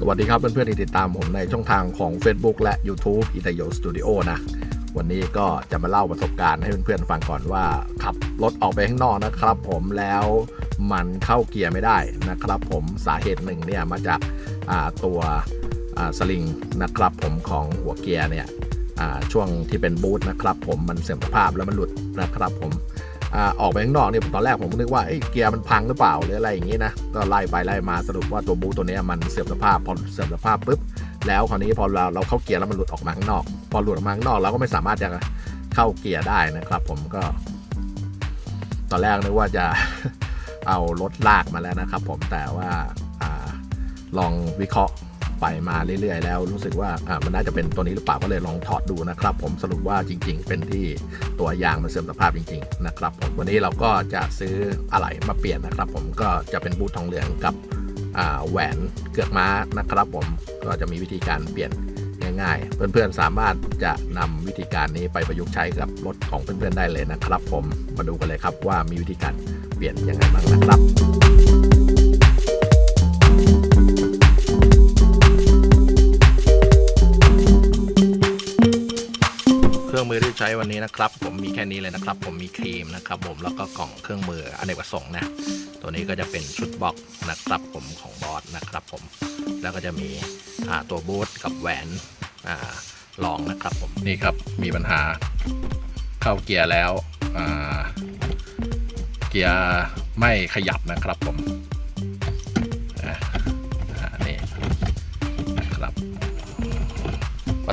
สวัสดีครับเพื่อนๆที่ติดตามผมในช่องทางของ Facebook และ YouTube อิตาโยสตูดิโอนะวันนี้ก็จะมาเล่าประสบการณ์ให้เพื่อนๆฟังก่อนว่าขับรถออกไปข้างนอกนะครับ ผมแล้วมันเข้าเกียร์ไม่ได้นะครับ ผมสาเหตุหนึ่งเนี่ยมาจากาตัวสลิงนะครับ ผมของหัวเกียร์เนี่ยช่วงที่เป็นบูทนะครับ ผมมันเสื่อมสภาพแล้วมันหลุดนะครับ ผม อออกไปข้างนอกเนี่ยตอนแรกผมก็นึกว่าเเกียร์มันพังหรือเปล่าหรืออะไรอย่างงี้นะก็ไล่ไปไล่มาสรุปว่าตัวบูตัวนี้มันเสื่อมสภาพพอเสื่อมสภาพปุ๊บแล้วคราวนี้พอเราเราเข้าเกียร์แล้วมันหลุดออกมาข้างนอก พอหลุดออกมาข้างนอกเราก็ไม่สามารถจะเข้าเกียร์ได้นะครับ ผมก็ ตอนแรกนึกว่าจะเอารถลากมาแล้วนะครับ ผมแต่ว่าอาลองวิเคราะห์ ไปมาเรื่อยๆ แล้วรู้สึกว่าอ่ามันน่าจะเป็นตัวนี้หรือเปล่าก็เลยลองถอดดูนะครับผมสรุปว่าจริง ๆ เป็นที่ตัวยางมันเสื่อมสภาพจริงๆนะครับผมวันนี้เราก็จะซื้ออะไหล่มาเปลี่ยนนะครับ ผมก็จะเป็นบูททองเหลืองกับแหวนเกือกม้านะครับผมก็จะมีวิธีการเปลี่ยนง่ายๆ เพื่อนๆสามารถจะนำวิธีการนี้ไปประยุกต์ใช้กับรถของเพื่อนๆได้เลยนะครับ ผมมาดูกันเลยครับว่ามีวิธีการเปลี่ยนยังไงบ้างนะครับ รื่องมือที่ใช้วันนี้นะครับ ผมมีแค่นี้เลยนะครับ ผมมีครีมนะครับ ผมแล้วก็กล่องเครื่องมืออเนกประสงค์นะตัวนี้ก็จะเป็นชุดบล็อกนะครับ ผมของบอสนะครับ ผมแล้วก็จะมีตัวบูทกับแหวนอ่ารองนะครับ ผมนี่ครับมีปัญหาเข้าเกียร์แล้วเกียร์ไม่ขยับนะครับผม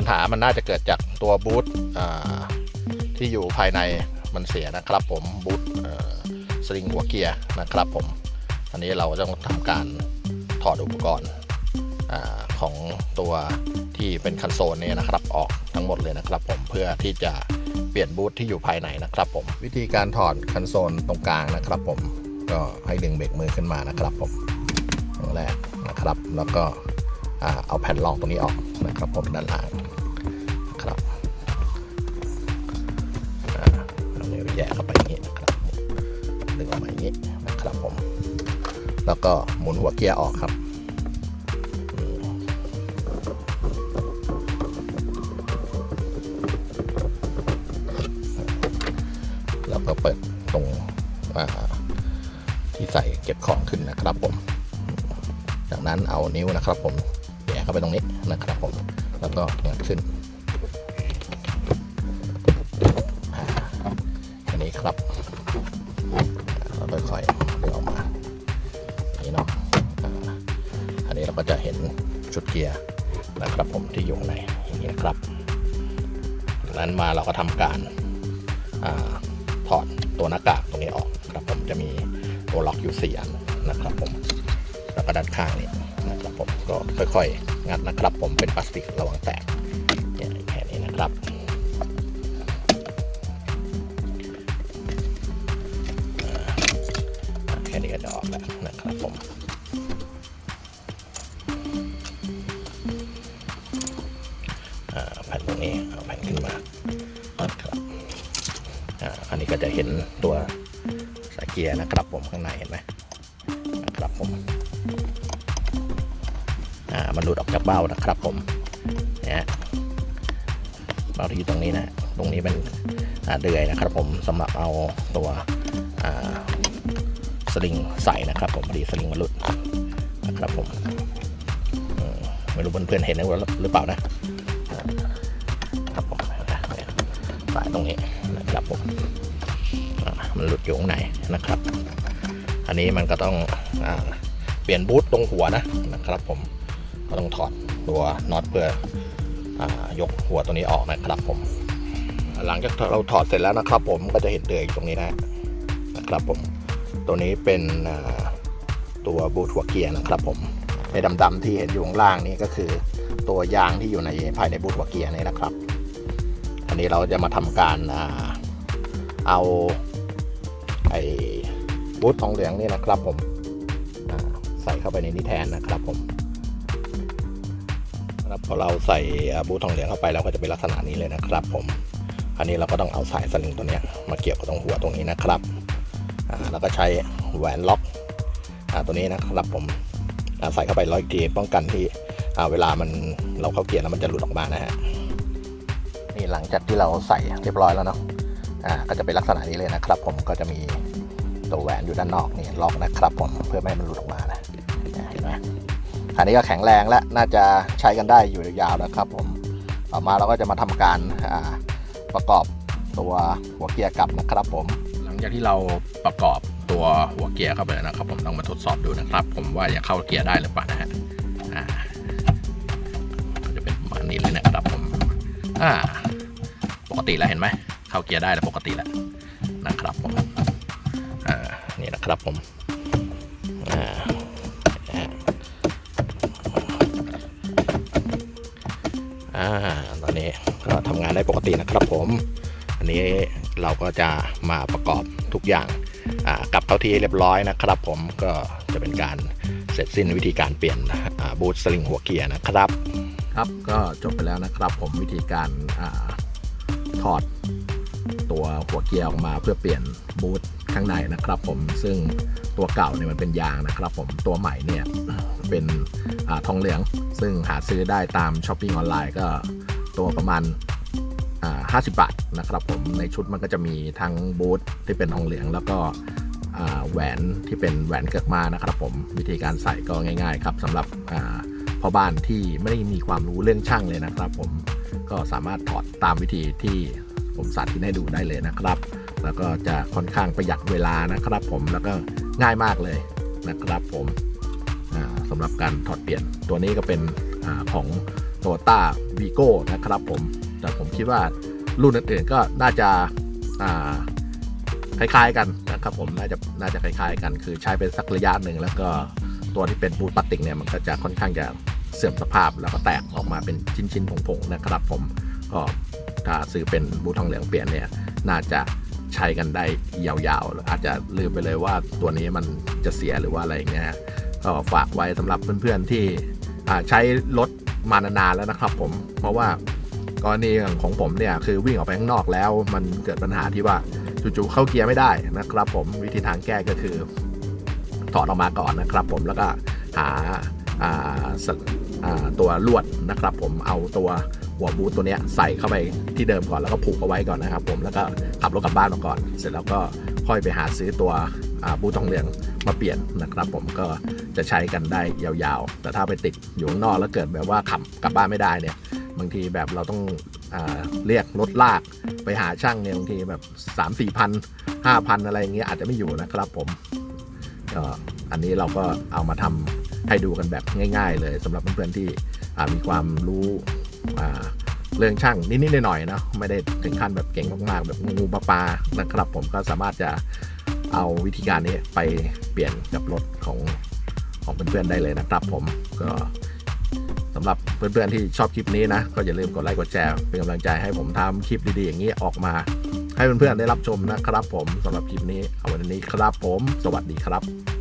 ปัญหามันน่าจะเกิดจากตัวบูทที่อยู่ภายในมันเสียนะครับผมบูทสลิงหัวเกียร์นะครับผมอันนี้เราต้องทำการถอดอุปกรณ์ของตัวที่เป็นคันโซลนี่ยนะครับออกทั้งหมดเลยนะครับผมเพื่อที่จะเปลี่ยนบูทที่อยู่ภายในนะครับผมวิธีการถอดคันโซลตรงกลางนะครับผมก็ให้ดึงเบรกมือขึ้นมานะครับผมตรงแรกนะครับแล้วก็ เอาแผ่นรองตรงนี้ออกนะครับผมด้านล่างครับอ่าเนิ้วแยกเข้าไปอย่างนี้นะครับดึงออกมาอย่างนี้นะครับผม แล้วก็หมุนหัวเกียร์ออกครับแล้วก็เปิดตรงที่ใส่เก็บของขึ้นนะครับผม จากนั้นเอานิ้วนะครับผม เข้าไปตรงนี้นะครับผม แล้วก็เงัดขึ้น อันนี้ครับเราค่อยๆดึงออกมานี่เนาะอันนี้เราก็จะเห็นชุดเกียร์นะครับผมที่อยู่ในอย่างนี้นะครับจากนั้นมาเราก็ทำการอาถอดตัวหน้ากากตรงนี้ออกนะครับผมจะมีตัวล็อกอยู่สี่อันนะครับผมแล้วก็ด้านข้างนี่ นะครับผมก็ค่อยๆ งัดนะครับผมเป็นพลาสติกระวังแตกเนี่ยแค่นี้นะครับแค่นี้ก็จะออกแล้วนะครับผมแผ่นตรงนี้เอาแผ่นขึ้นมานะครับอ่าอันนี้ก็จะเห็นตัวสายเกียร์นะครับผมข้างในเห็นไหมนะครับผม อ่ามันหลุดออกจากเบ้านะครับผมเนี่ยเบ้าที่อยู่ตรงนี้นะตรงนี้เป็นเดือยนะครับผมสำหรับเอาตัวสลิงใส่นะครับผมพอดีสลิงมันหลุดนะครับผมไม่รู้เพื่อนๆเห็นหรือเปล่านะครับผมสายตรงนี้นะครับผมมันหลุดอยู่ข้างในนะครับ อันนี้มันก็ต้องอเปลี่ยนบูทตรงหัวนะนะครับผม ก็ต้องถอดตัวน็อตเพื่ออยกหัวตัวนี้ออกนะครับผม หลังจากเราถอดเสร็จแล้วนะครับ ผมก็จะเห็นเดือยตรงนี้นะนะครับผมตัวนี้เป็นตัวบูทหัวเกียร์นะครับ ผมในดำๆที่เห็นอยู่ข้างล่างนี่ก็คือ ตัวยางที่อยู่ในภายในบูทหัวเกียร์นี่นะครับ อันนี้เราจะมาทำการอเอาไอ้บูททองเหลืองนี่นะครับ ผมใส่เข้าไปในนี้แทนนะครับผม ครับพอเราใส่บูททองเหลืองเข้าไปแล้วก็จะเป็นลักษณะนี้เลยนะครับผมอันนี้เราก็ต้องเอาสายสลิงตัวนี้มาเกี่ยวกับตรงหัวตรงนี้นะครับอ่าแล้วก็ใช้แหวนล็อกอ่าตัวนี้นะครับผมอ่าใส่เข้าไปร้อยทีป้องกันที่อ่าเวลามันเราเข้าเกียร์แล้วมันจะหลุดออกมานะฮะนี่หลังจากที่เราใส่เรียบร้อยแล้วเนาะอ่าก็จะเป็นลักษณะนี้เลยนะครับ ผมก็จะมีตัวแหวนอยู่ด้านนอกนี่ล็อกนะครับ ผมเพื่อไม่ให้มันหลุดออกมานะเห็นไหม อันนี้ก็แข็งแรงและน่าจะใช้กันได้อยู่ยาวๆนะครับผมต่อมาเราก็จะมาทำการประกอบตัวหัวเกียร์กลับนะครับผม หลังจากที่เราประกอบตัวหัวเกียร์เข้าไปแล้วนะครับ ผมต้องมาทดสอบดูนะครับ ผมว่าจะเข้าเกียร์ได้หรือเปล่านะฮะก็จะเป็นประมาณนี้เลยนะครับผมอ่าปกติแล้วเห็นไหมเข้าเกียร์ได้แล้วปกติแล้วนะครับผมอ่านี่นะครับผมอ่า อ่าตอนนี้ก็ทำงานได้ปกตินะครับผม อันนี้เราก็จะมาประกอบทุกอย่างกลับเข้าที่เรียบร้อยนะครับ ผมก็จะเป็นการเสร็จสิ้นวิธีการเปลี่ยนบูทสลิงหัวเกียร์นะครับ ครับก็จบไปแล้วนะครับ ผมวิธีการอาถอดตัวหัวเกียร์ออกมาเพื่อเปลี่ยนบูทข้างในนะครับ ผมซึ่งตัวเก่าเนี่ยมันเป็นยางนะครับ ผมตัวใหม่เนี่ย เป็นอทองเหลือง ซึ่งหาซื้อได้ตามช้อปปิ้งออนไลน์ก็ตัวประมาณ50 บาทนะครับผมในชุดมันก็จะมีทั้งบูทที่เป็นทองเหลือง แล้วก็แหวนที่เป็นแหวนเกิกมานะครับผมวิธีการใส่ก็ง่าย ๆ ครับสำหรับพ่อบ้านที่ไม่ได้มีความรู้เรื่องช่างเลยนะครับ ผมก็สามารถถอดตามวิธีที่ผมสาธิตให้ดูได้เลยนะครับ แล้วก็จะค่อนข้างประหยัดเวลานะครับ ผมแล้วก็ง่ายมากเลยนะครับผม สำหรับการถอดเปลี่ยนตัวนี้ก็เป็นอของโตต้าวีโก้นะครับผมแต่ผมคิดว่ารุ่นอื่นๆก็น่าจะาคล้ายๆกันนะครับผมน่าจะน่าจะคล้ายๆ กันคือใช้เป็นสักระยะหนึ่งแล้วก็ตัวที่เป็นบูทพลาสติกเนี่ยมันก็จะค่อนข้างจะเสื่อมสภาพแล้วก็แตกออกมาเป็นชิ้นๆผงๆนะครับผมก็ถ้าซื้อเป็นบูททองเหลืองเปลี่ยนเนี่ยน่าจะใช้กันได้ยาวๆอาจจะลืมไปเลยว่าตัวนี้มันจะเสียหรือว่าอะไรอย่างเงี้ย ก็ฝากไว้สำหรับเพื่อนๆที่ใช้รถมานานๆแล้วนะครับผม เพราะว่ากรณีของผมเนี่ยคือวิ่งออกไปข้างนอกแล้ว มันเกิดปัญหาที่ว่าจู่ๆเข้าเกียร์ไม่ได้นะครับ ผมวิธีทางแก้ก็คือถอดออกมาก่อนนะครับ ผมแล้วก็หาาาตัวลวดนะครับ ผมเอาตัวหัวบูทตัวเนี้ยใส่เข้าไปที่เดิมก่อนแล้วก็ผูกเอาไว้ก่อนนะครับ ผมแล้วก็ขับรถกลับบ้านมาก่อน เสร็จแล้วก็ค่อยไปหาซื้อตัวบูททองเหลือง มาเปลี่ยนนะครับ ผมก็จะใช้กันได้ยาวๆ แต่ถ้าไปติดอยู่ข้างนอกแล้วเกิดแบบว่าขับกลับบ้านไม่ได้เนี่ย บางทีแบบเราต้องอเรียกรถลากไปหาช่างเนี่ยบางทีแบบ 3 4พันห้าพันอะไรอย่างเงี้ยอาจจะไม่อยู่นะครับผมก็อันนี้เราก็เอามาทำให้ดูกันแบบง่าย ๆ เลยสำหรับเพื่อนๆที่มีความรู้เรื่องช่างนิดๆหน่อยๆนะไม่ได้ถึงขั้นแบบเก่งมากๆแบบงูปลาปลานะครับ ผมก็สามารถจะ เอาวิธีการนี้ไปเปลี่ยนกับรถของของเพื่อนๆได้เลยนะครับผมก็สำหรับเพื่อนๆที่ชอบคลิปนี้นะ ก็อย่าลืมกดไลค์กดแชร์เป็นกำลังใจให้ผมทำคลิปดีๆอย่างนี้ออกมา ให้เพื่อนๆได้รับชมนะครับ ผมสำหรับคลิปนี้เอาวันนี้ครับผม สวัสดีครับ